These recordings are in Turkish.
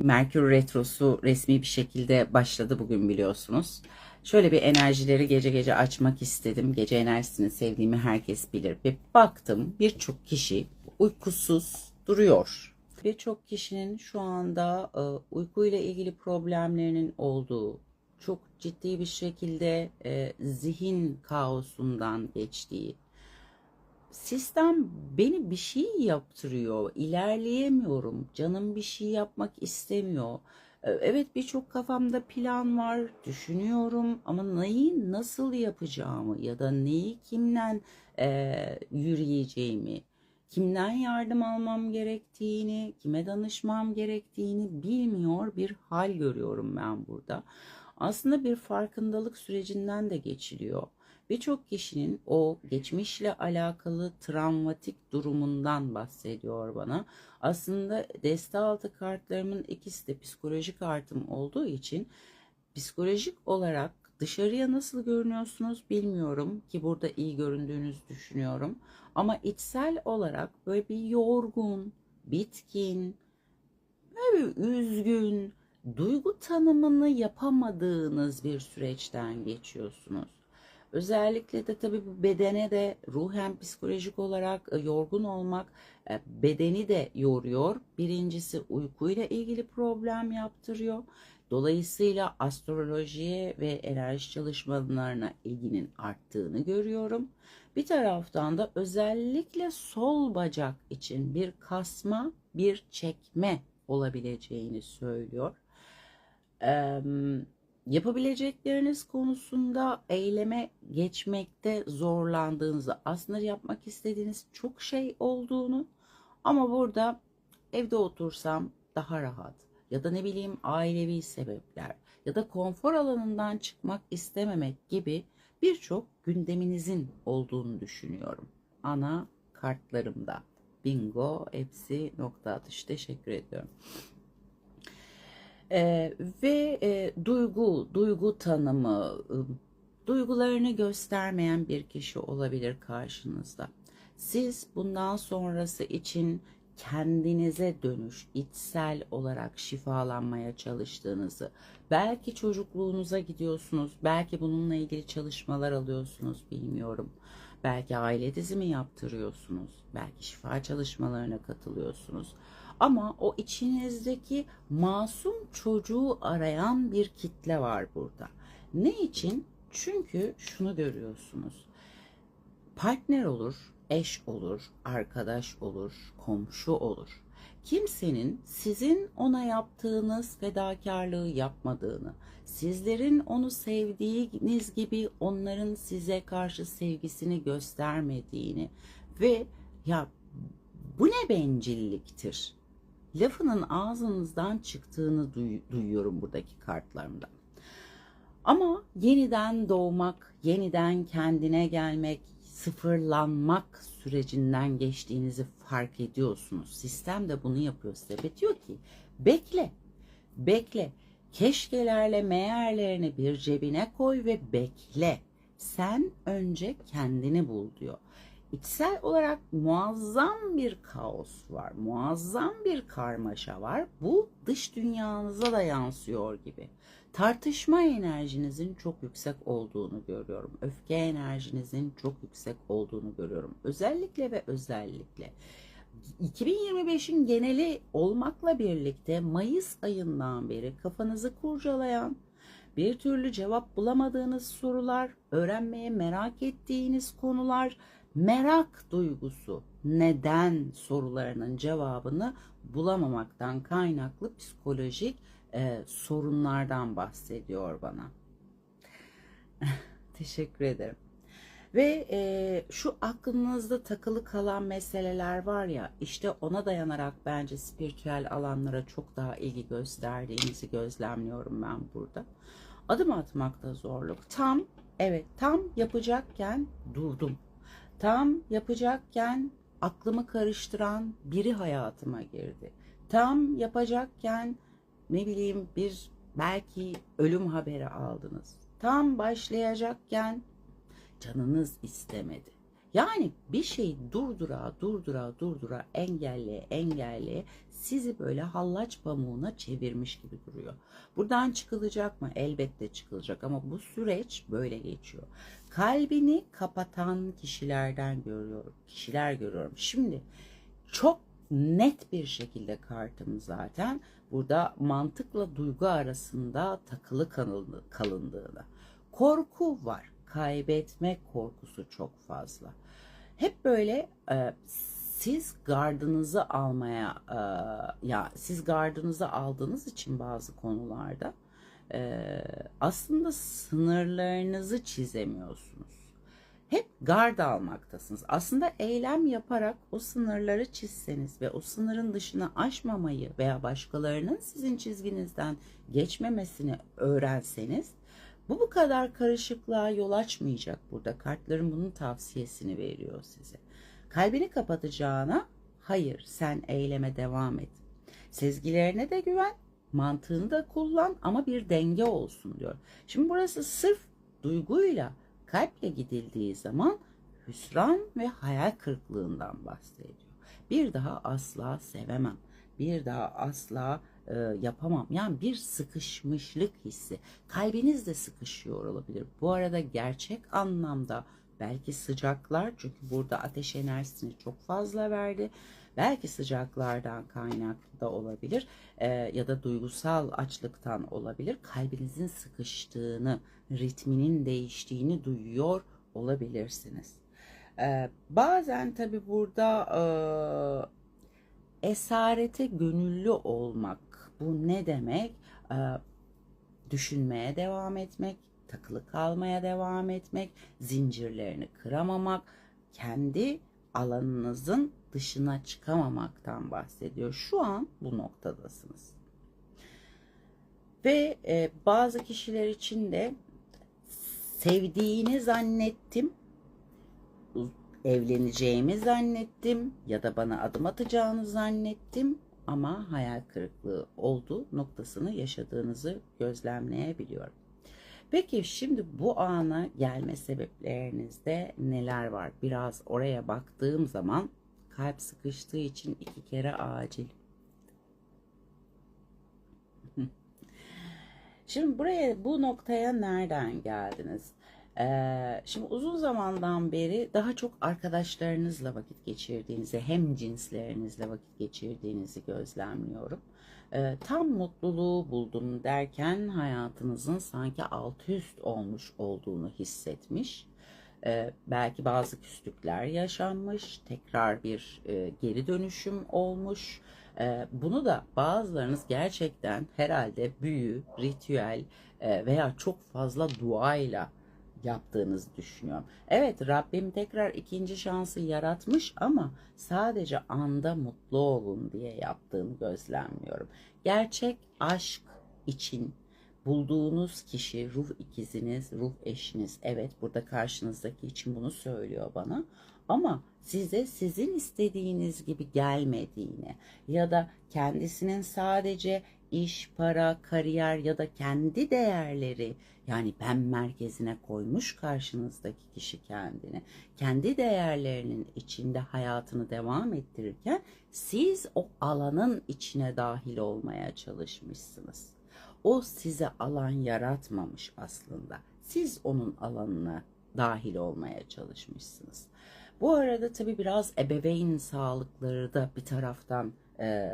Merkür Retrosu resmi bir şekilde başladı bugün biliyorsunuz. Şöyle bir enerjileri gece gece açmak istedim. Gece enerjisini sevdiğimi herkes bilir. Ve baktım birçok kişi uykusuz duruyor. Birçok kişinin şu anda e, uykuyla ilgili problemlerinin olduğu, çok ciddi bir şekilde e, zihin kaosundan geçtiği, sistem beni bir şey yaptırıyor, ilerleyemiyorum, canım bir şey yapmak istemiyor. Ee, Evet birçok kafamda plan var, düşünüyorum ama neyi nasıl yapacağımı ya da neyi kimden eee, yürüyeceğimi, kimden yardım almam gerektiğini, kime danışmam gerektiğini bilmiyor bir hal görüyorum ben burada. Aslında bir farkındalık sürecinden de geçiliyor. Birçok kişinin o geçmişle alakalı travmatik durumundan bahsediyor bana. Aslında deste altı kartlarımın ikisi de psikolojik kartım olduğu için psikolojik olarak dışarıya nasıl görünüyorsunuz bilmiyorum ki burada iyi göründüğünüzü düşünüyorum. Ama içsel olarak böyle bir yorgun, bitkin, böyle bir üzgün, duygu tanımını yapamadığınız bir süreçten geçiyorsunuz. Özellikle de tabii bu bedene de ruhen psikolojik olarak e, yorgun olmak e, bedeni de yoruyor. Birincisi uykuyla ilgili problem yaptırıyor. Dolayısıyla astrolojiye ve enerji çalışmalarına ilginin arttığını görüyorum. Bir taraftan da özellikle sol bacak için bir kasma, bir çekme olabileceğini söylüyor. Eee yapabilecekleriniz konusunda eyleme geçmekte zorlandığınızı, aslında yapmak istediğiniz çok şey olduğunu ama burada evde otursam daha rahat ya da ne bileyim ailevi sebepler ya da konfor alanından çıkmak istememek gibi birçok gündeminizin olduğunu düşünüyorum. Ana kartlarımda. Bingo hepsi nokta atış. Teşekkür ediyorum. Ee, ve e, duygu, duygu tanımı, ı, duygularını göstermeyen bir kişi olabilir karşınızda. Siz bundan sonrası için kendinize dönüş, içsel olarak şifalanmaya çalıştığınızı, belki çocukluğunuza gidiyorsunuz, belki bununla ilgili çalışmalar alıyorsunuz, bilmiyorum. Belki aile dizimi yaptırıyorsunuz, belki şifa çalışmalarına katılıyorsunuz. Ama o içinizdeki masum çocuğu arayan bir kitle var burada. Ne için? Çünkü şunu görüyorsunuz. Partner olur, eş olur, arkadaş olur, komşu olur. Kimsenin sizin ona yaptığınız fedakarlığı yapmadığını, sizlerin onu sevdiğiniz gibi onların size karşı sevgisini göstermediğini ve ya bu ne bencilliktir lafının ağzınızdan çıktığını duy- duyuyorum buradaki kartlarımda. Ama yeniden doğmak, yeniden kendine gelmek, sıfırlanmak sürecinden geçtiğinizi fark ediyorsunuz. Sistem de bunu yapıyor size. Ve diyor ki bekle, bekle. Keşkelerle meğerlerini bir cebine koy ve bekle. Sen önce kendini bul diyor. İçsel olarak muazzam bir kaos var, muazzam bir karmaşa var. Bu dış dünyanıza da yansıyor gibi. Tartışma enerjinizin çok yüksek olduğunu görüyorum. Öfke enerjinizin çok yüksek olduğunu görüyorum. Özellikle ve özellikle 2025'in geneli olmakla birlikte Mayıs ayından beri kafanızı kurcalayan, bir türlü cevap bulamadığınız sorular, öğrenmeye merak ettiğiniz konular, merak duygusu, neden sorularının cevabını bulamamaktan kaynaklı psikolojik e, sorunlardan bahsediyor bana. Teşekkür ederim. Ve e, şu aklınızda takılı kalan meseleler var ya işte ona dayanarak bence spiritüel alanlara çok daha ilgi gösterdiğinizi gözlemliyorum ben burada. Adım atmakta zorluk. Tam evet tam yapacakken durdum. Tam yapacakken aklımı karıştıran biri hayatıma girdi. Tam yapacakken ne bileyim bir belki ölüm haberi aldınız. Tam başlayacakken canınız istemedi. Yani bir şey durdura, durdura, durdura, engelle, engelle sizi böyle hallaç pamuğuna çevirmiş gibi duruyor. Buradan çıkılacak mı? Elbette çıkılacak ama bu süreç böyle geçiyor. Kalbini kapatan kişilerden görüyorum. Kişiler görüyorum. Şimdi çok net bir şekilde kartım zaten burada mantıkla duygu arasında takılı kalındığını. Korku var. Kaybetme korkusu çok fazla. Hep böyle e, siz gardınızı almaya e, ya siz gardınızı aldığınız için bazı konularda e, aslında sınırlarınızı çizemiyorsunuz. Hep gard almaktasınız. Aslında eylem yaparak o sınırları çizseniz ve o sınırın dışına aşmamayı veya başkalarının sizin çizginizden geçmemesini öğrenseniz bu bu kadar karışıklığa yol açmayacak burada. Kartların bunun tavsiyesini veriyor size. Kalbini kapatacağına hayır sen eyleme devam et. Sezgilerine de güven, mantığını da kullan ama bir denge olsun diyor. Şimdi burası sırf duyguyla, kalple gidildiği zaman hüsran ve hayal kırıklığından bahsediyor. Bir daha asla sevemem. Bir daha asla e, yapamam. Yani bir sıkışmışlık hissi. Kalbiniz de sıkışıyor olabilir. Bu arada gerçek anlamda belki sıcaklar çünkü burada ateş enerjisini çok fazla verdi. Belki sıcaklardan kaynaklı da olabilir e, ya da duygusal açlıktan olabilir. Kalbinizin sıkıştığını, ritminin değiştiğini duyuyor olabilirsiniz. E, bazen tabi burada e, esarete gönüllü olmak bu ne demek? Ee, düşünmeye devam etmek, takılı kalmaya devam etmek, zincirlerini kıramamak, kendi alanınızın dışına çıkamamaktan bahsediyor. Şu an bu noktadasınız. Ve e, bazı kişiler için de sevdiğini zannettim, evleneceğimi zannettim ya da bana adım atacağını zannettim ama hayal kırıklığı oldu noktasını yaşadığınızı gözlemleyebiliyorum. Peki şimdi bu ana gelme sebeplerinizde neler var? Biraz oraya baktığım zaman kalp sıkıştığı için iki kere acil. Şimdi buraya bu noktaya nereden geldiniz? Ee, şimdi uzun zamandan beri daha çok arkadaşlarınızla vakit geçirdiğinizi, hem cinslerinizle vakit geçirdiğinizi gözlemliyorum. Ee, tam mutluluğu buldum derken hayatınızın sanki alt üst olmuş olduğunu hissetmiş. Ee, belki bazı küslükler yaşanmış, tekrar bir e, geri dönüşüm olmuş. Ee, bunu da bazılarınız gerçekten herhalde büyü, ritüel e, veya çok fazla duayla yaptığınızı düşünüyorum. Evet Rabbim tekrar ikinci şansı yaratmış ama sadece anda mutlu olun diye yaptığını gözlemliyorum. Gerçek aşk için bulduğunuz kişi ruh ikiziniz, ruh eşiniz. Evet burada karşınızdaki için bunu söylüyor bana. Ama size sizin istediğiniz gibi gelmediğini ya da kendisinin sadece iş, para, kariyer ya da kendi değerleri yani ben merkezine koymuş karşınızdaki kişi kendini. Kendi değerlerinin içinde hayatını devam ettirirken siz o alanın içine dahil olmaya çalışmışsınız. O size alan yaratmamış aslında. Siz onun alanına dahil olmaya çalışmışsınız. Bu arada tabii biraz ebeveyn sağlıkları da bir taraftan e,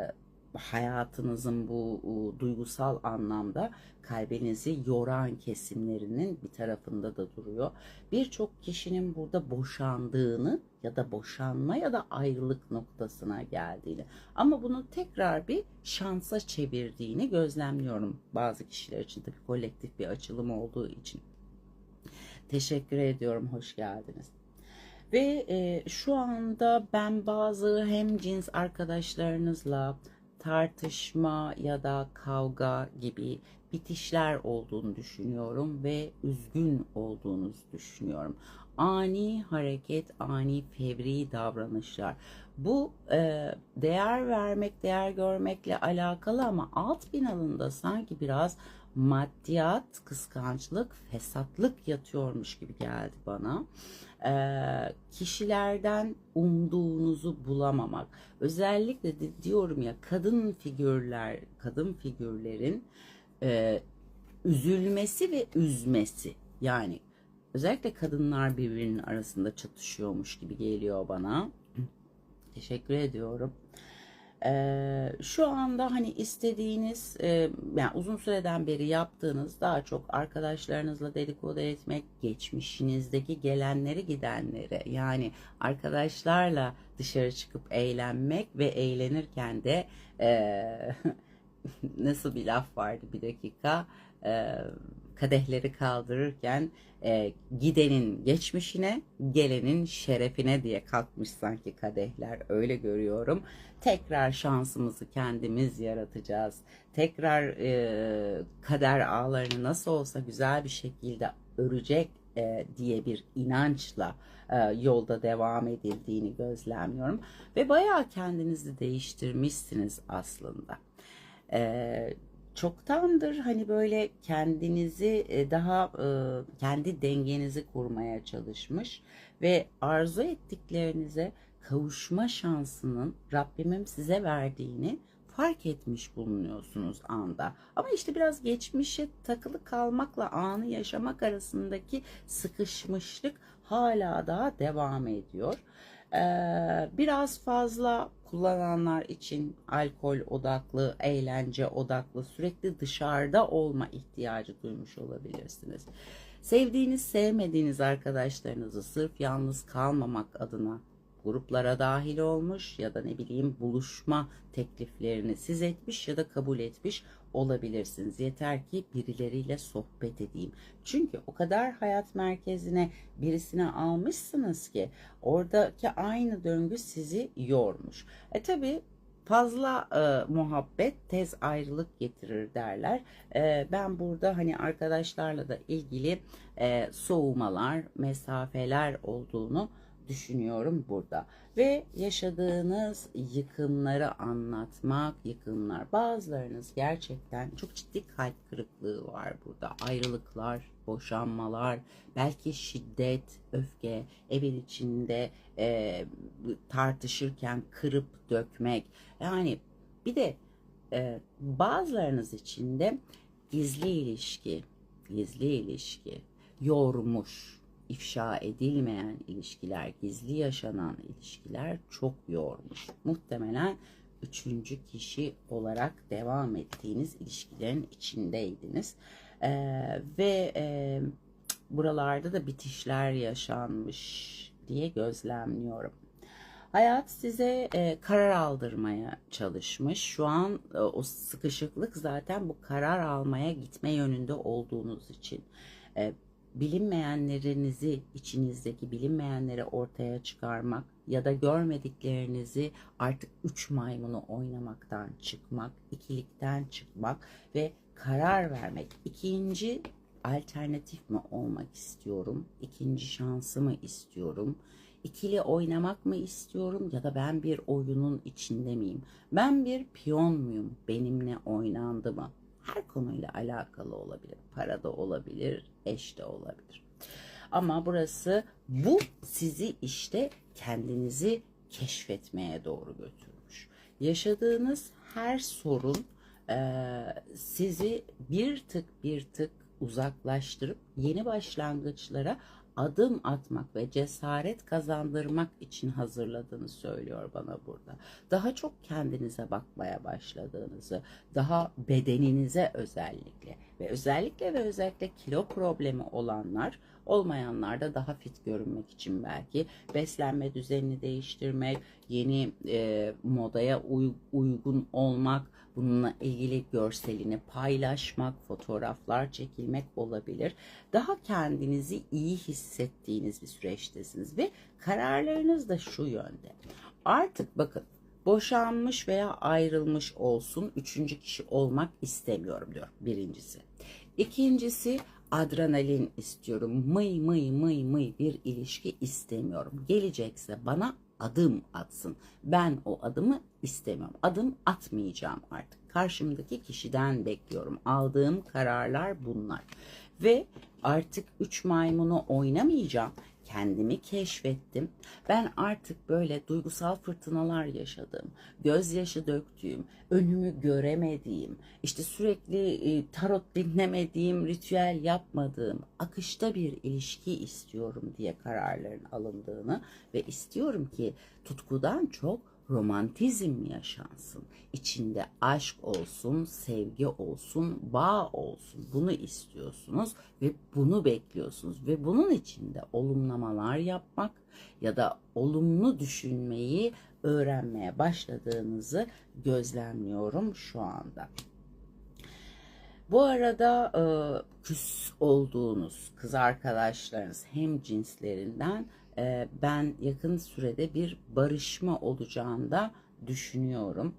hayatınızın bu duygusal anlamda kalbinizi yoran kesimlerinin bir tarafında da duruyor. Birçok kişinin burada boşandığını ya da boşanma ya da ayrılık noktasına geldiğini ama bunu tekrar bir şansa çevirdiğini gözlemliyorum bazı kişiler için tabii kolektif bir açılım olduğu için. Teşekkür ediyorum, hoş geldiniz. Ve e, şu anda ben bazı hem cins arkadaşlarınızla tartışma ya da kavga gibi bitişler olduğunu düşünüyorum ve üzgün olduğunuzu düşünüyorum. Ani hareket, ani fevri davranışlar. Bu e, değer vermek, değer görmekle alakalı ama alt binalında sanki biraz maddiyat, kıskançlık, fesatlık yatıyormuş gibi geldi bana. Ee, kişilerden umduğunuzu bulamamak. Özellikle de diyorum ya kadın figürler, kadın figürlerin e, üzülmesi ve üzmesi. Yani özellikle kadınlar birbirinin arasında çatışıyormuş gibi geliyor bana. Teşekkür ediyorum. Ee, şu anda hani istediğiniz e, yani uzun süreden beri yaptığınız daha çok arkadaşlarınızla dedikodu etmek, geçmişinizdeki gelenleri gidenleri yani arkadaşlarla dışarı çıkıp eğlenmek ve eğlenirken de e, nasıl bir laf vardı bir dakika e, kadehleri kaldırırken e, gidenin geçmişine gelenin şerefine diye kalkmış sanki kadehler öyle görüyorum. Tekrar şansımızı kendimiz yaratacağız. Tekrar e, kader ağlarını nasıl olsa güzel bir şekilde örecek e, diye bir inançla e, yolda devam edildiğini gözlemliyorum. Ve bayağı kendinizi değiştirmişsiniz aslında. E, çoktandır hani böyle kendinizi e, daha e, kendi dengenizi kurmaya çalışmış ve arzu ettiklerinize kavuşma şansının Rabbimin size verdiğini fark etmiş bulunuyorsunuz anda. Ama işte biraz geçmişe takılı kalmakla anı yaşamak arasındaki sıkışmışlık hala daha devam ediyor. Ee, biraz fazla kullananlar için alkol odaklı, eğlence odaklı, sürekli dışarıda olma ihtiyacı duymuş olabilirsiniz. Sevdiğiniz, sevmediğiniz arkadaşlarınızı sırf yalnız kalmamak adına gruplara dahil olmuş ya da ne bileyim buluşma tekliflerini siz etmiş ya da kabul etmiş olabilirsiniz. Yeter ki birileriyle sohbet edeyim. Çünkü o kadar hayat merkezine birisine almışsınız ki oradaki aynı döngü sizi yormuş. E tabi fazla e, muhabbet tez ayrılık getirir derler. E, ben burada hani arkadaşlarla da ilgili e, soğumalar, mesafeler olduğunu düşünüyorum burada. Ve yaşadığınız yıkımları anlatmak, yıkımlar. Bazılarınız gerçekten çok ciddi kalp kırıklığı var burada. Ayrılıklar, boşanmalar, belki şiddet, öfke, evin içinde e, tartışırken kırıp dökmek. Yani bir de e, bazılarınız için de gizli ilişki, gizli ilişki yormuş ifşa edilmeyen ilişkiler, gizli yaşanan ilişkiler çok yormuş. Muhtemelen üçüncü kişi olarak devam ettiğiniz ilişkilerin içindeydiniz. Ee, ve e, buralarda da bitişler yaşanmış diye gözlemliyorum. Hayat size e, karar aldırmaya çalışmış. Şu an e, o sıkışıklık zaten bu karar almaya gitme yönünde olduğunuz için. E, bilinmeyenlerinizi içinizdeki bilinmeyenleri ortaya çıkarmak ya da görmediklerinizi artık üç maymunu oynamaktan çıkmak, ikilikten çıkmak ve karar vermek. İkinci alternatif mi olmak istiyorum? İkinci şansı mı istiyorum? İkili oynamak mı istiyorum ya da ben bir oyunun içinde miyim? Ben bir piyon muyum? Benimle oynandı mı? Her konuyla alakalı olabilir. Para da olabilir, eş de olabilir. Ama burası bu sizi işte kendinizi keşfetmeye doğru götürmüş. Yaşadığınız her sorun e, sizi bir tık bir tık uzaklaştırıp yeni başlangıçlara adım atmak ve cesaret kazandırmak için hazırladığını söylüyor bana burada. Daha çok kendinize bakmaya başladığınızı, daha bedeninize özellikle ve özellikle ve özellikle kilo problemi olanlar olmayanlar da daha fit görünmek için belki beslenme düzenini değiştirmek, yeni e, modaya uy, uygun olmak, bununla ilgili görselini paylaşmak, fotoğraflar çekilmek olabilir. Daha kendinizi iyi hissettiğiniz bir süreçtesiniz ve kararlarınız da şu yönde. Artık bakın boşanmış veya ayrılmış olsun. Üçüncü kişi olmak istemiyorum diyor birincisi. İkincisi adrenalin istiyorum. Mıy mıy mıy mıy bir ilişki istemiyorum. Gelecekse bana adım atsın. Ben o adımı istemiyorum. Adım atmayacağım artık. Karşımdaki kişiden bekliyorum. Aldığım kararlar bunlar. Ve artık üç maymunu oynamayacağım. Kendimi keşfettim. Ben artık böyle duygusal fırtınalar yaşadım. Gözyaşı döktüğüm, önümü göremediğim, işte sürekli e, tarot dinlemediğim, ritüel yapmadığım, akışta bir ilişki istiyorum diye kararların alındığını ve istiyorum ki tutkudan çok romantizm yaşansın. İçinde aşk olsun, sevgi olsun, bağ olsun. Bunu istiyorsunuz ve bunu bekliyorsunuz ve bunun içinde olumlamalar yapmak ya da olumlu düşünmeyi öğrenmeye başladığınızı gözlemliyorum şu anda. Bu arada e, küs olduğunuz kız arkadaşlarınız hem cinslerinden e, ben yakın sürede bir barışma olacağını da düşünüyorum.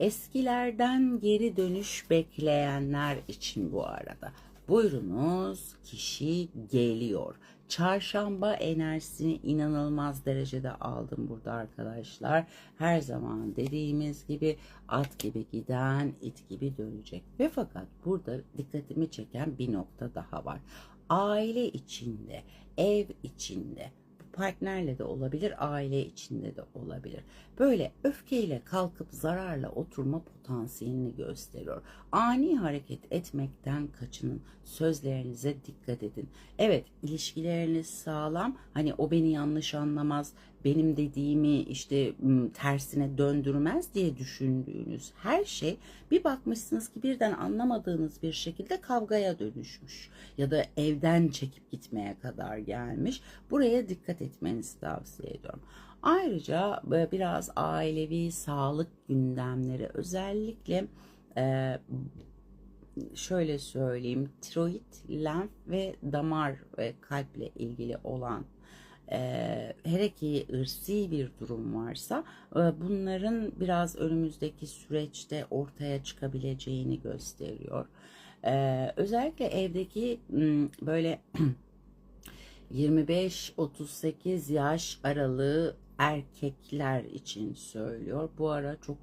Eskilerden geri dönüş bekleyenler için bu arada. Buyurunuz kişi geliyor. Çarşamba enerjisini inanılmaz derecede aldım burada arkadaşlar. Her zaman dediğimiz gibi at gibi giden it gibi dönecek. Ve fakat burada dikkatimi çeken bir nokta daha var. Aile içinde, ev içinde partnerle de olabilir, aile içinde de olabilir. Böyle öfkeyle kalkıp zararla oturma potansiyelini gösteriyor. Ani hareket etmekten kaçının. Sözlerinize dikkat edin. Evet, ilişkileriniz sağlam. Hani o beni yanlış anlamaz, benim dediğimi işte tersine döndürmez diye düşündüğünüz her şey bir bakmışsınız ki birden anlamadığınız bir şekilde kavgaya dönüşmüş ya da evden çekip gitmeye kadar gelmiş. Buraya dikkat etmenizi tavsiye ediyorum. Ayrıca biraz ailevi sağlık gündemleri özellikle e, şöyle söyleyeyim tiroid, lenf ve damar ve kalple ilgili olan e, hele ki ırsi bir durum varsa e, bunların biraz önümüzdeki süreçte ortaya çıkabileceğini gösteriyor. E, özellikle evdeki böyle 25-38 yaş aralığı erkekler için söylüyor. Bu ara çok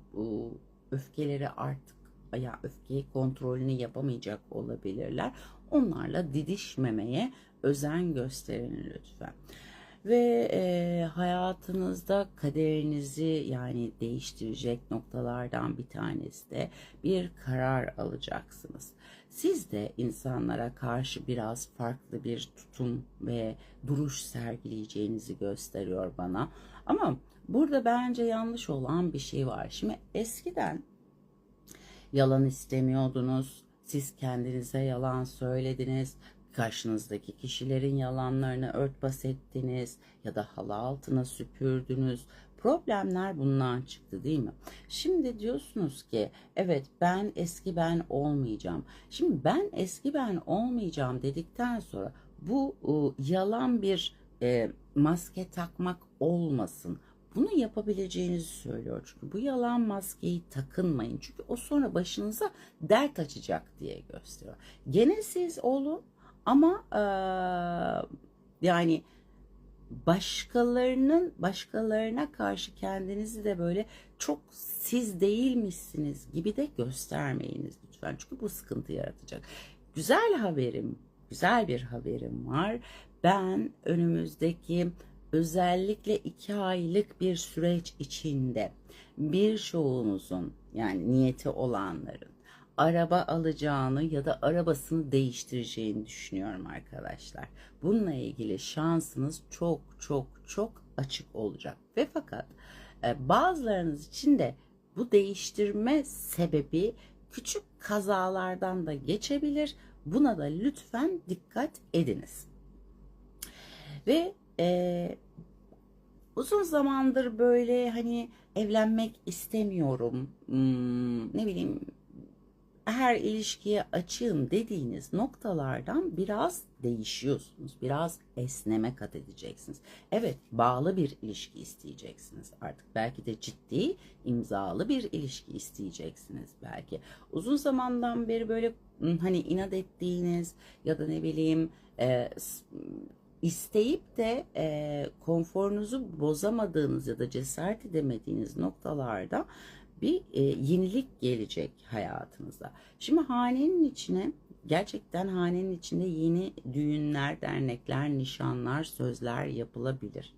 öfkeleri artık ya öfkeyi kontrolünü yapamayacak olabilirler. Onlarla didişmemeye özen gösterin lütfen ve e, hayatınızda kaderinizi yani değiştirecek noktalardan bir tanesi de bir karar alacaksınız. Siz de insanlara karşı biraz farklı bir tutum ve duruş sergileyeceğinizi gösteriyor bana. Ama burada bence yanlış olan bir şey var. Şimdi eskiden yalan istemiyordunuz. Siz kendinize yalan söylediniz karşınızdaki kişilerin yalanlarını örtbas ettiniz ya da halı altına süpürdünüz. Problemler bundan çıktı değil mi? Şimdi diyorsunuz ki evet ben eski ben olmayacağım. Şimdi ben eski ben olmayacağım dedikten sonra bu e, yalan bir e, maske takmak olmasın. Bunu yapabileceğinizi söylüyor. Çünkü bu yalan maskeyi takınmayın. Çünkü o sonra başınıza dert açacak diye gösteriyor. Gene siz olun ama yani başkalarının başkalarına karşı kendinizi de böyle çok siz değilmişsiniz gibi de göstermeyiniz lütfen. Çünkü bu sıkıntı yaratacak. Güzel haberim, güzel bir haberim var. Ben önümüzdeki özellikle iki aylık bir süreç içinde bir çoğunuzun yani niyeti olanların araba alacağını ya da arabasını değiştireceğini düşünüyorum arkadaşlar. Bununla ilgili şansınız çok çok çok açık olacak. Ve fakat e, bazılarınız için de bu değiştirme sebebi küçük kazalardan da geçebilir. Buna da lütfen dikkat ediniz. Ve e, uzun zamandır böyle hani evlenmek istemiyorum. Hmm, ne bileyim her ilişkiye açığım dediğiniz noktalardan biraz değişiyorsunuz. Biraz esneme kat edeceksiniz. Evet bağlı bir ilişki isteyeceksiniz artık. Belki de ciddi imzalı bir ilişki isteyeceksiniz belki. Uzun zamandan beri böyle hani inat ettiğiniz ya da ne bileyim e, isteyip de e, konforunuzu bozamadığınız ya da cesaret edemediğiniz noktalarda bir e, yenilik gelecek hayatınıza. Şimdi hanenin içine gerçekten hanenin içinde yeni düğünler, dernekler, nişanlar, sözler yapılabilir.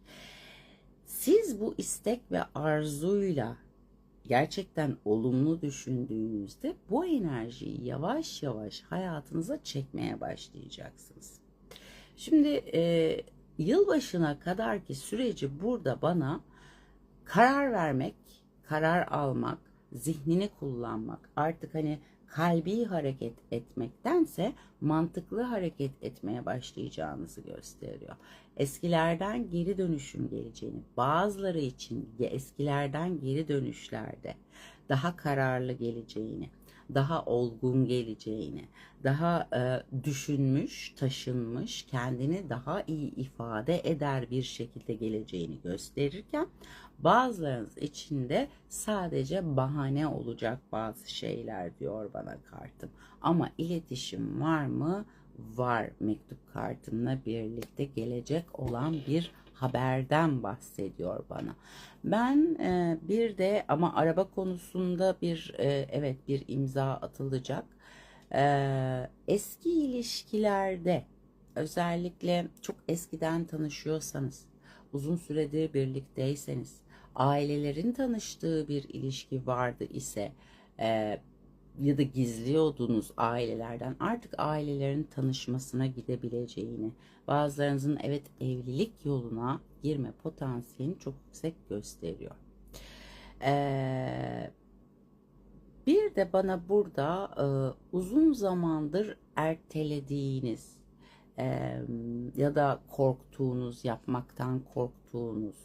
Siz bu istek ve arzuyla gerçekten olumlu düşündüğünüzde bu enerjiyi yavaş yavaş hayatınıza çekmeye başlayacaksınız. Şimdi e, yılbaşına kadar ki süreci burada bana karar vermek, karar almak, zihnini kullanmak, artık hani kalbi hareket etmektense mantıklı hareket etmeye başlayacağınızı gösteriyor. Eskilerden geri dönüşüm geleceğini, bazıları için eskilerden geri dönüşlerde daha kararlı geleceğini, daha olgun geleceğini, daha e, düşünmüş, taşınmış, kendini daha iyi ifade eder bir şekilde geleceğini gösterirken bazılarınız için de sadece bahane olacak bazı şeyler diyor bana kartım. Ama iletişim var mı? Var mektup kartımla birlikte gelecek olan bir haberden bahsediyor bana. Ben e, bir de ama araba konusunda bir e, evet bir imza atılacak. E, eski ilişkilerde özellikle çok eskiden tanışıyorsanız, uzun süredir birlikteyseniz, ailelerin tanıştığı bir ilişki vardı ise e, ya da gizliyordunuz ailelerden artık ailelerin tanışmasına gidebileceğini, bazılarınızın evet evlilik yoluna girme potansiyelini çok yüksek gösteriyor. Ee, bir de bana burada e, uzun zamandır ertelediğiniz e, ya da korktuğunuz, yapmaktan korktuğunuz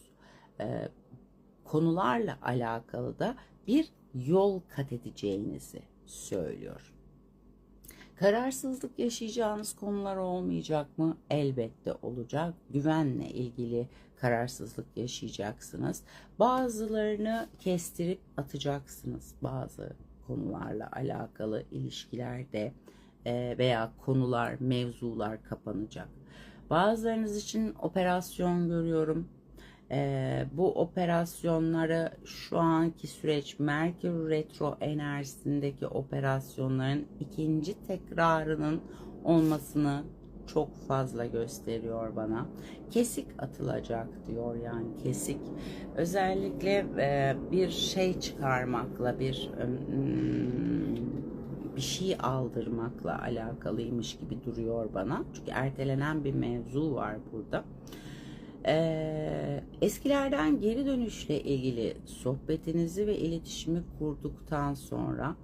e, konularla alakalı da bir yol kat edeceğinizi söylüyor. Kararsızlık yaşayacağınız konular olmayacak mı? Elbette olacak. Güvenle ilgili kararsızlık yaşayacaksınız. Bazılarını kestirip atacaksınız. Bazı konularla alakalı ilişkilerde e, veya konular, mevzular kapanacak. Bazılarınız için operasyon görüyorum e, bu operasyonları şu anki süreç Merkür Retro enerjisindeki operasyonların ikinci tekrarının olmasını çok fazla gösteriyor bana. Kesik atılacak diyor yani kesik. Özellikle e, bir şey çıkarmakla bir bir şey aldırmakla alakalıymış gibi duruyor bana. Çünkü ertelenen bir mevzu var burada. Ee, eskilerden geri dönüşle ilgili sohbetinizi ve iletişimi kurduktan sonra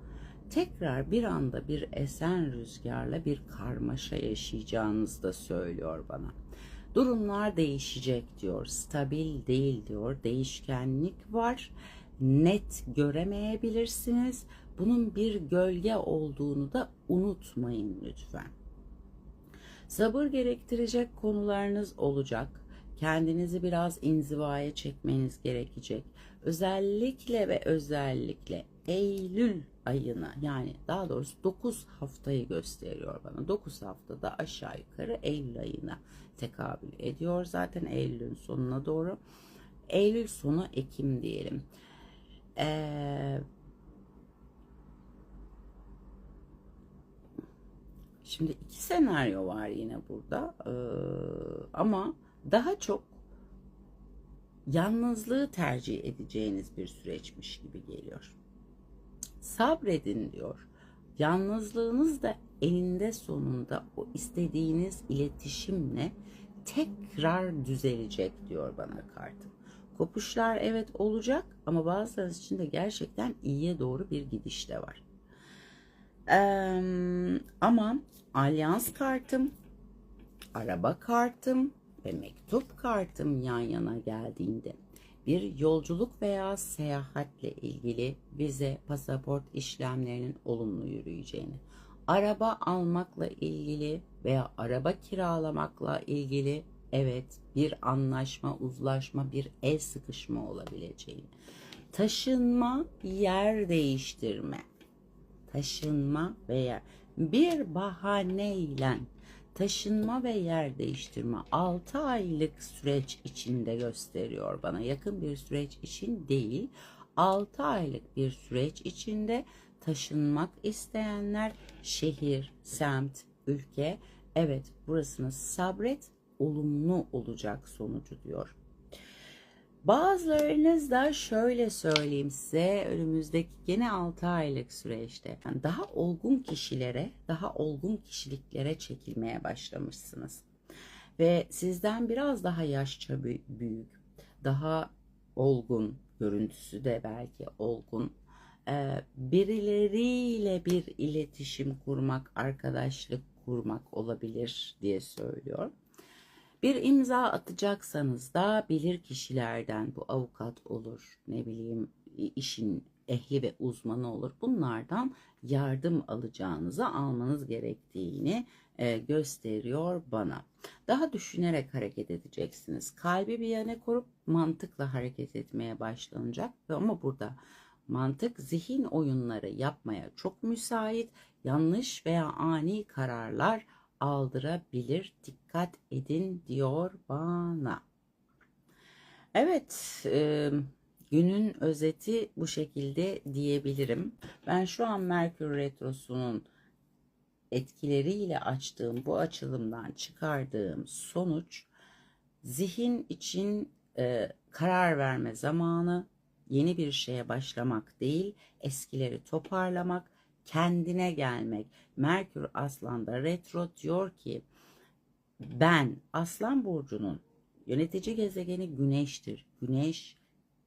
tekrar bir anda bir esen rüzgarla bir karmaşa yaşayacağınızı da söylüyor bana. Durumlar değişecek diyor. Stabil değil diyor. Değişkenlik var. Net göremeyebilirsiniz. Bunun bir gölge olduğunu da unutmayın lütfen. Sabır gerektirecek konularınız olacak kendinizi biraz inzivaya çekmeniz gerekecek. Özellikle ve özellikle Eylül ayına yani daha doğrusu 9 haftayı gösteriyor bana. 9 haftada aşağı yukarı Eylül ayına tekabül ediyor. Zaten Eylül'ün sonuna doğru. Eylül sonu Ekim diyelim. Ee, şimdi iki senaryo var yine burada. Ee, ama daha çok yalnızlığı tercih edeceğiniz bir süreçmiş gibi geliyor. Sabredin diyor. Yalnızlığınız da eninde sonunda o istediğiniz iletişimle tekrar düzelecek diyor bana kartım. Kopuşlar evet olacak ama bazıları için de gerçekten iyiye doğru bir gidiş de var. Ee, ama alyans kartım, araba kartım, ve mektup kartım yan yana geldiğinde bir yolculuk veya seyahatle ilgili vize, pasaport işlemlerinin olumlu yürüyeceğini, araba almakla ilgili veya araba kiralamakla ilgili evet bir anlaşma, uzlaşma, bir el sıkışma olabileceğini, taşınma, yer değiştirme, taşınma veya bir bahaneyle taşınma ve yer değiştirme 6 aylık süreç içinde gösteriyor bana. Yakın bir süreç için değil, 6 aylık bir süreç içinde taşınmak isteyenler şehir, semt, ülke evet burasını sabret olumlu olacak sonucu diyor. Bazılarınız da şöyle söyleyeyim size önümüzdeki gene 6 aylık süreçte yani daha olgun kişilere, daha olgun kişiliklere çekilmeye başlamışsınız. Ve sizden biraz daha yaşça büyük, daha olgun, görüntüsü de belki olgun, birileriyle bir iletişim kurmak, arkadaşlık kurmak olabilir diye söylüyor. Bir imza atacaksanız da bilir kişilerden bu avukat olur, ne bileyim işin ehli ve uzmanı olur. Bunlardan yardım alacağınızı almanız gerektiğini e, gösteriyor bana. Daha düşünerek hareket edeceksiniz. Kalbi bir yana korup mantıkla hareket etmeye başlanacak ama burada mantık zihin oyunları yapmaya çok müsait. Yanlış veya ani kararlar aldırabilir. Dikkat edin diyor bana. Evet, e, günün özeti bu şekilde diyebilirim. Ben şu an Merkür Retrosu'nun etkileriyle açtığım bu açılımdan çıkardığım sonuç zihin için e, karar verme zamanı yeni bir şeye başlamak değil eskileri toparlamak kendine gelmek. Merkür Aslan'da retro diyor ki ben Aslan burcunun yönetici gezegeni Güneş'tir. Güneş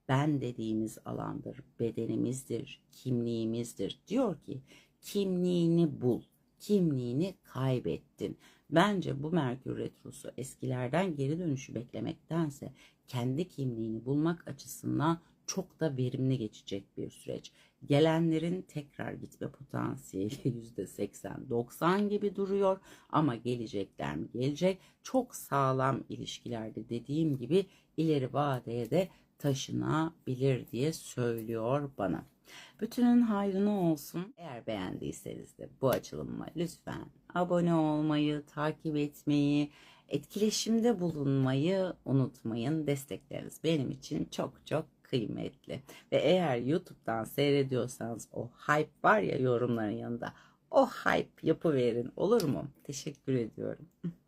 ben dediğimiz alandır, bedenimizdir, kimliğimizdir. Diyor ki kimliğini bul, kimliğini kaybettin. Bence bu Merkür Retrosu eskilerden geri dönüşü beklemektense kendi kimliğini bulmak açısından çok da verimli geçecek bir süreç. Gelenlerin tekrar gitme potansiyeli %80-90 gibi duruyor ama gelecekler mi? Gelecek. Çok sağlam ilişkilerde dediğim gibi ileri vadeye de taşınabilir diye söylüyor bana. Bütünün hayrına olsun. Eğer beğendiyseniz de bu açılımı lütfen abone olmayı, takip etmeyi, etkileşimde bulunmayı unutmayın. Destekleriniz benim için çok çok kıymetli. Ve eğer YouTube'dan seyrediyorsanız o hype var ya yorumların yanında o hype yapıverin olur mu? Teşekkür ediyorum.